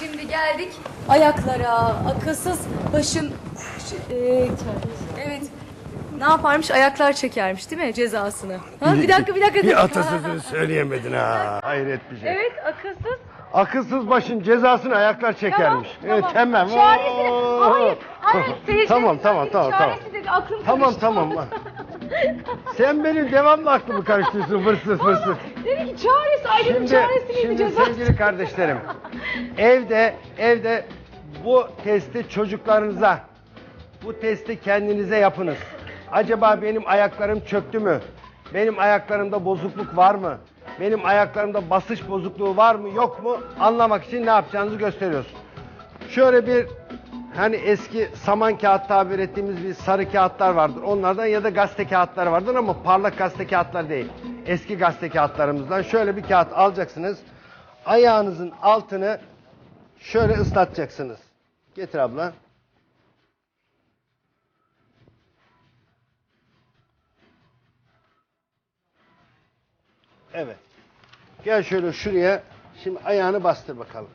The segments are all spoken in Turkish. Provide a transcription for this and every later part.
Şimdi geldik ayaklara. Akılsız başın... Ee, evet. Ne yaparmış? Ayaklar çekermiş değil mi cezasını? Ha, bir dakika bir dakika. Bir atasözünü söyleyemedin ha. Hayret bir şey. Evet akılsız. Akılsız başın cezasını ayaklar çekermiş. evet hemen. Çaresi. Oo. Hayır. Hayır. seyircilerimiz Tamam, tamam, dedi, tamam, tamam. Dedi. Aklım Tamam karıştı. tamam. Sen benim devamlı aklımı karıştırıyorsun fırsız fırsız. Dedi ki çaresi Şimdi, çaresi şimdi cezası? sevgili kardeşlerim. Evde, evde bu testi çocuklarınıza, bu testi kendinize yapınız. Acaba benim ayaklarım çöktü mü? Benim ayaklarımda bozukluk var mı? Benim ayaklarımda basış bozukluğu var mı yok mu? Anlamak için ne yapacağınızı gösteriyoruz. Şöyle bir hani eski saman kağıt tabir ettiğimiz bir sarı kağıtlar vardır. Onlardan ya da gazete kağıtları vardır ama parlak gazete kağıtlar değil. Eski gazete kağıtlarımızdan şöyle bir kağıt alacaksınız. Ayağınızın altını şöyle ıslatacaksınız. Getir abla. Evet. Gel şöyle şuraya. Şimdi ayağını bastır bakalım.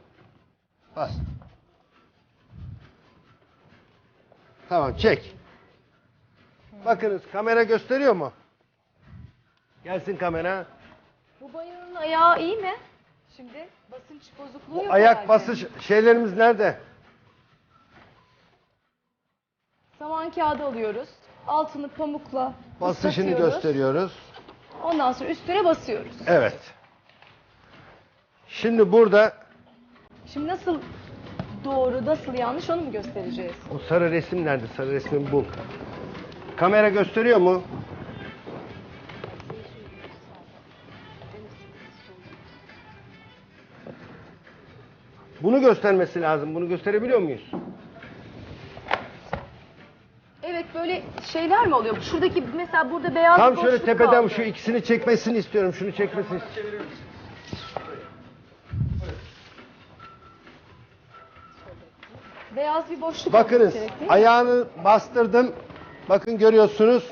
Bas. Tamam çek. Bakınız kamera gösteriyor mu? Gelsin kamera. Bu bayanın ayağı iyi mi? Şimdi basınç bozukluğu yok Ayak herhalde. basış şeylerimiz nerede? Saman kağıdı alıyoruz. Altını pamukla Basışını ıslatıyoruz. gösteriyoruz. Ondan sonra üstüne basıyoruz. Evet. Şimdi burada Şimdi nasıl doğru, nasıl yanlış onu mu göstereceğiz? o sarı resim nerede? Sarı resmi bul. Kamera gösteriyor mu? Bunu göstermesi lazım. Bunu gösterebiliyor muyuz? Evet böyle şeyler mi oluyor? Şuradaki mesela burada beyaz Tam şöyle boşluk tepeden kaldı. şu ikisini çekmesini istiyorum. Şunu çekmesini istiyorum. Beyaz bir boşluk Bakınız olması gerek, değil mi? ayağını bastırdım. Bakın görüyorsunuz.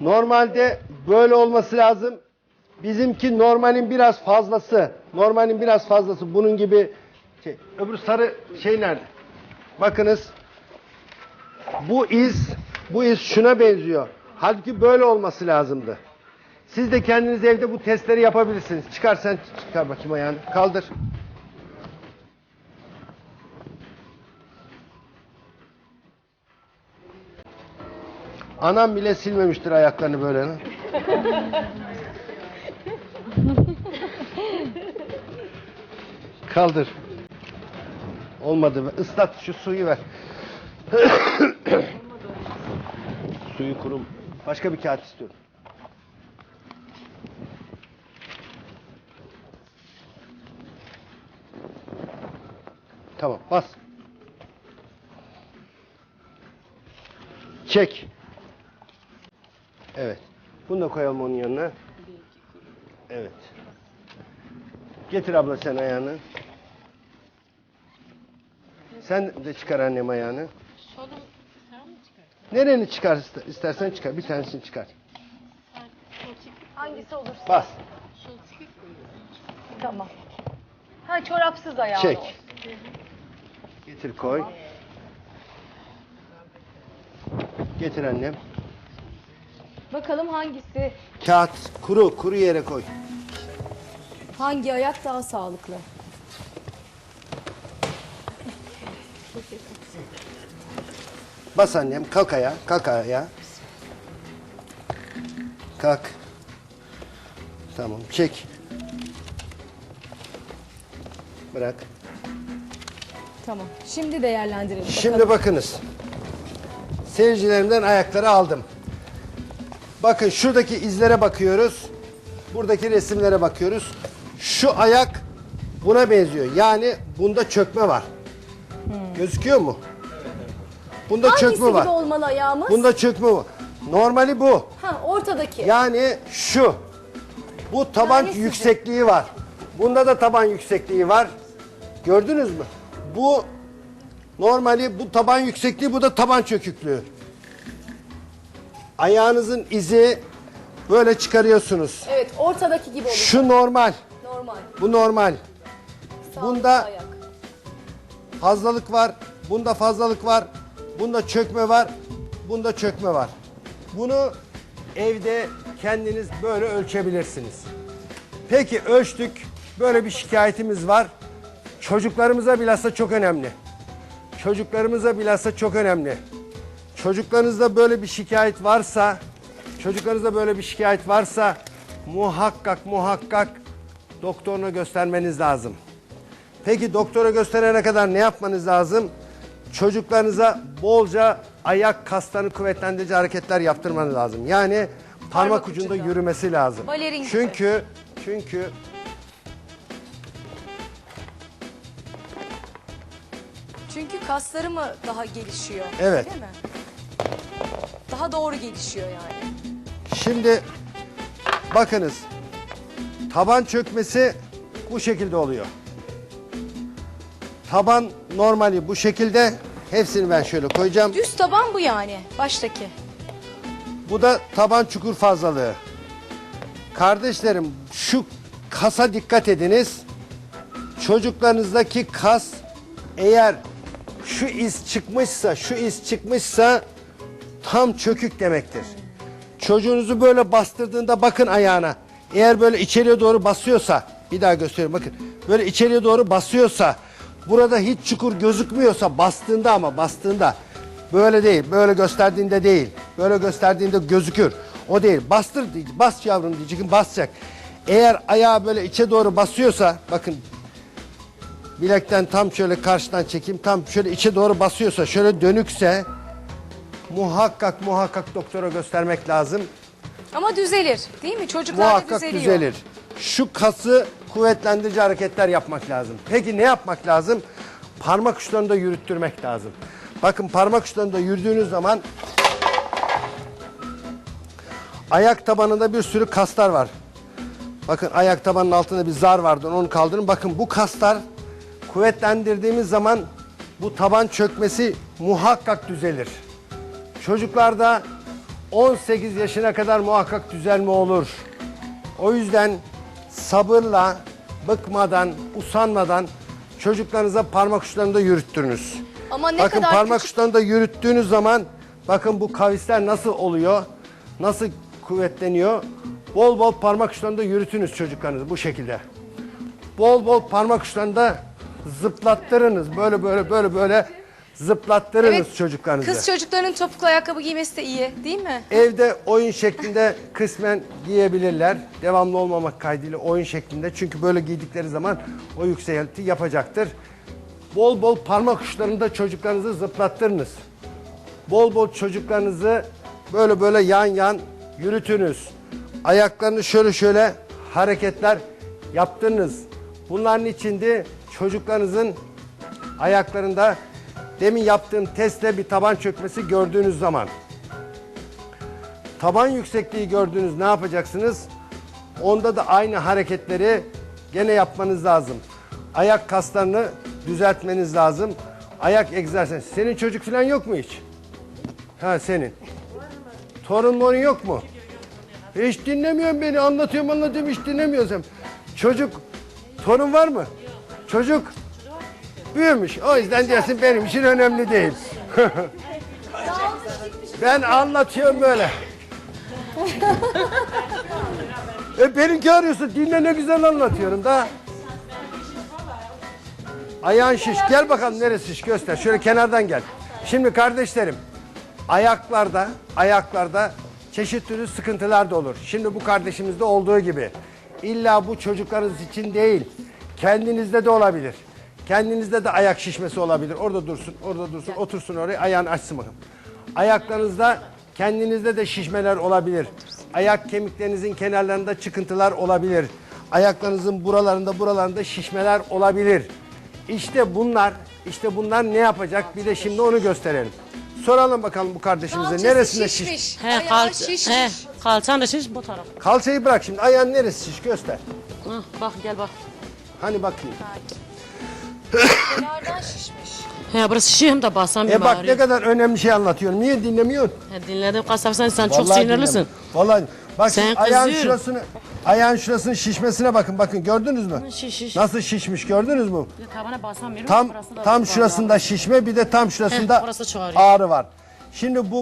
Normalde böyle olması lazım. Bizimki normalin biraz fazlası. Normalin biraz fazlası. Bunun gibi şey. Öbür sarı şey nerede? Bakınız. Bu iz, bu iz şuna benziyor. Halbuki böyle olması lazımdı. Siz de kendiniz evde bu testleri yapabilirsiniz. Çıkar sen çıkar bakayım ayağını. Kaldır. Anam bile silmemiştir ayaklarını böyle. Kaldır. Olmadı. Islat şu suyu ver. suyu kurum. Başka bir kağıt istiyorum. Tamam bas. Çek. Evet. Bunu da koyalım onun yanına. Evet. Getir abla sen ayağını. Sen de çıkar annem ayağını. Nereni çıkar iste- istersen çıkar. Bir tanesini çıkar. Hangisi olursa. Bas. Tamam. Ha çorapsız ayağı Çek. olsun. Getir koy. Getir annem. Bakalım hangisi, Kağıt kuru kuru yere koy. hangi ayak daha sağlıklı? Bas annem kalk ayağa kalk ayağa. Kalk. Tamam çek. Bırak. Tamam. Şimdi değerlendirelim. Şimdi bakınız. Seyircilerimden ayakları aldım. Bakın şuradaki izlere bakıyoruz. Buradaki resimlere bakıyoruz. Şu ayak buna benziyor. Yani bunda çökme var. Gözüküyor mu? Bunda Hangisi çökme gibi var. olmalı ayağımız? Bunda çökme var. Normali bu. Ha ortadaki. Yani şu. Bu taban Tanesi yüksekliği var. Bunda da taban yüksekliği var. Gördünüz mü? Bu normali bu taban yüksekliği bu da taban çöküklüğü. Ayağınızın izi böyle çıkarıyorsunuz. Evet ortadaki gibi olur. Şu normal. Normal. Bu normal. Sağlıklı Bunda- ayak. fazlalık var, bunda fazlalık var, bunda çökme var, bunda çökme var. Bunu evde kendiniz böyle ölçebilirsiniz. Peki ölçtük. Böyle bir şikayetimiz var. Çocuklarımıza bilhassa çok önemli. Çocuklarımıza bilhassa çok önemli. Çocuklarınızda böyle bir şikayet varsa, çocuklarınızda böyle bir şikayet varsa muhakkak muhakkak doktoruna göstermeniz lazım. Peki doktora gösterene kadar ne yapmanız lazım? Çocuklarınıza bolca ayak kaslarını kuvvetlendirici hareketler yaptırmanız lazım. Yani parmak, Parmak ucunda ucunda. yürümesi lazım. Balerin çünkü çünkü Çünkü kasları mı daha gelişiyor? Evet. Değil mi? Daha doğru gelişiyor yani. Şimdi bakınız taban çökmesi bu şekilde oluyor. Taban normali bu şekilde. Hepsini ben şöyle koyacağım. Düz taban bu yani baştaki. Bu da taban çukur fazlalığı. Kardeşlerim şu kasa dikkat ediniz. Çocuklarınızdaki kas eğer şu iz çıkmışsa, şu iz çıkmışsa tam çökük demektir. Çocuğunuzu böyle bastırdığında bakın ayağına. Eğer böyle içeriye doğru basıyorsa, bir daha göstereyim bakın. Böyle içeriye doğru basıyorsa, burada hiç çukur gözükmüyorsa bastığında ama bastığında böyle değil, böyle gösterdiğinde değil. Böyle gösterdiğinde gözükür. O değil. Bastır diyecek, bas yavrum diyecek, basacak. Eğer ayağı böyle içe doğru basıyorsa, bakın bilekten tam şöyle karşıdan çekeyim, tam şöyle içe doğru basıyorsa, şöyle dönükse muhakkak muhakkak doktora göstermek lazım. Ama düzelir değil mi? Çocuklarda Muhakkak düzeliyor. düzelir. Şu kası kuvvetlendirici hareketler yapmak lazım. Peki ne yapmak lazım? Parmak uçlarını da yürüttürmek lazım. Bakın parmak uçlarını da yürüdüğünüz zaman ayak tabanında bir sürü kaslar var. Bakın ayak tabanının altında bir zar vardı onu kaldırın. Bakın bu kaslar kuvvetlendirdiğimiz zaman bu taban çökmesi muhakkak düzelir. Çocuklarda 18 yaşına kadar muhakkak düzelme olur. O yüzden sabırla, bıkmadan, usanmadan çocuklarınıza parmak uçlarını da yürüttürünüz. Ama ne bakın kadar parmak küçük- uçlarını da yürüttüğünüz zaman bakın bu kavisler nasıl oluyor? Nasıl kuvvetleniyor? Bol bol parmak uçlarını da yürütünüz çocuklarınızı bu şekilde. Bol bol parmak uçlarını da zıplattırınız. Böyle böyle böyle böyle zıplattırınız çocuklarınızı. Kız çocuklarının topuklu ayakkabı giymesi de iyi değil mi? Evde oyun şeklinde kısmen giyebilirler. Devamlı olmamak kaydıyla oyun şeklinde. Çünkü böyle giydikleri zaman o yükselti yapacaktır. Bol bol parmak uçlarında çocuklarınızı zıplattırınız. Bol bol çocuklarınızı böyle böyle yan yan yürütünüz. Ayaklarını şöyle şöyle hareketler yaptırınız. Bunların içinde çocuklarınızın ayaklarında demin yaptığım testle bir taban çökmesi gördüğünüz zaman taban yüksekliği gördüğünüz ne yapacaksınız? Onda da aynı hareketleri gene yapmanız lazım. Ayak kaslarını düzeltmeniz lazım. Ayak egzersizi. Senin çocuk falan yok mu hiç? Ha senin. Torun morun yok mu? Hiç dinlemiyorsun beni. Anlatıyorum anlatıyorum hiç dinlemiyorsun. Çocuk, torun var mı? Çocuk büyümüş. O yüzden diyorsun benim için önemli değil. ben anlatıyorum böyle. e benimki arıyorsun. Dinle ne güzel anlatıyorum da. Ayağın şiş. Gel bakalım neresi şiş göster. Şöyle kenardan gel. Şimdi kardeşlerim ayaklarda ayaklarda çeşit türlü sıkıntılar da olur. Şimdi bu kardeşimizde olduğu gibi. İlla bu çocuklarınız için değil. Kendinizde de olabilir. Kendinizde de ayak şişmesi olabilir. Orada dursun, orada dursun, otursun oraya, ayağını açsın bakın. Ayaklarınızda kendinizde de şişmeler olabilir. Ayak kemiklerinizin kenarlarında çıkıntılar olabilir. Ayaklarınızın buralarında, buralarında şişmeler olabilir. İşte bunlar, işte bunlar ne yapacak? Bir de şimdi onu gösterelim. Soralım bakalım bu kardeşimize Kalçası neresinde şiş? şişmiş. He, ayağı kal şişmiş. he, kalçan da şiş bu taraf. Kalçayı bırak şimdi. Ayağın neresi şiş? Göster. Hı, bak gel bak. Hani bakayım. Kenardan şişmiş. He burası şişim de basamıyorum E bak ne kadar önemli şey anlatıyorum. Niye dinlemiyorsun? He, dinledim kasap sen, sen çok Vallahi sinirlisin. dinleme. Vallahi bak Sen şimdi ayağın kızıyorsun. şurasını Ayağın şurasının şişmesine bakın. Bakın gördünüz mü? Şiş şiş. Nasıl şişmiş gördünüz mü? Bir de Tabana basamıyorum. Tam burası da tam şurasında şişme bir de tam şurasında Heh, ağrı var. Şimdi bu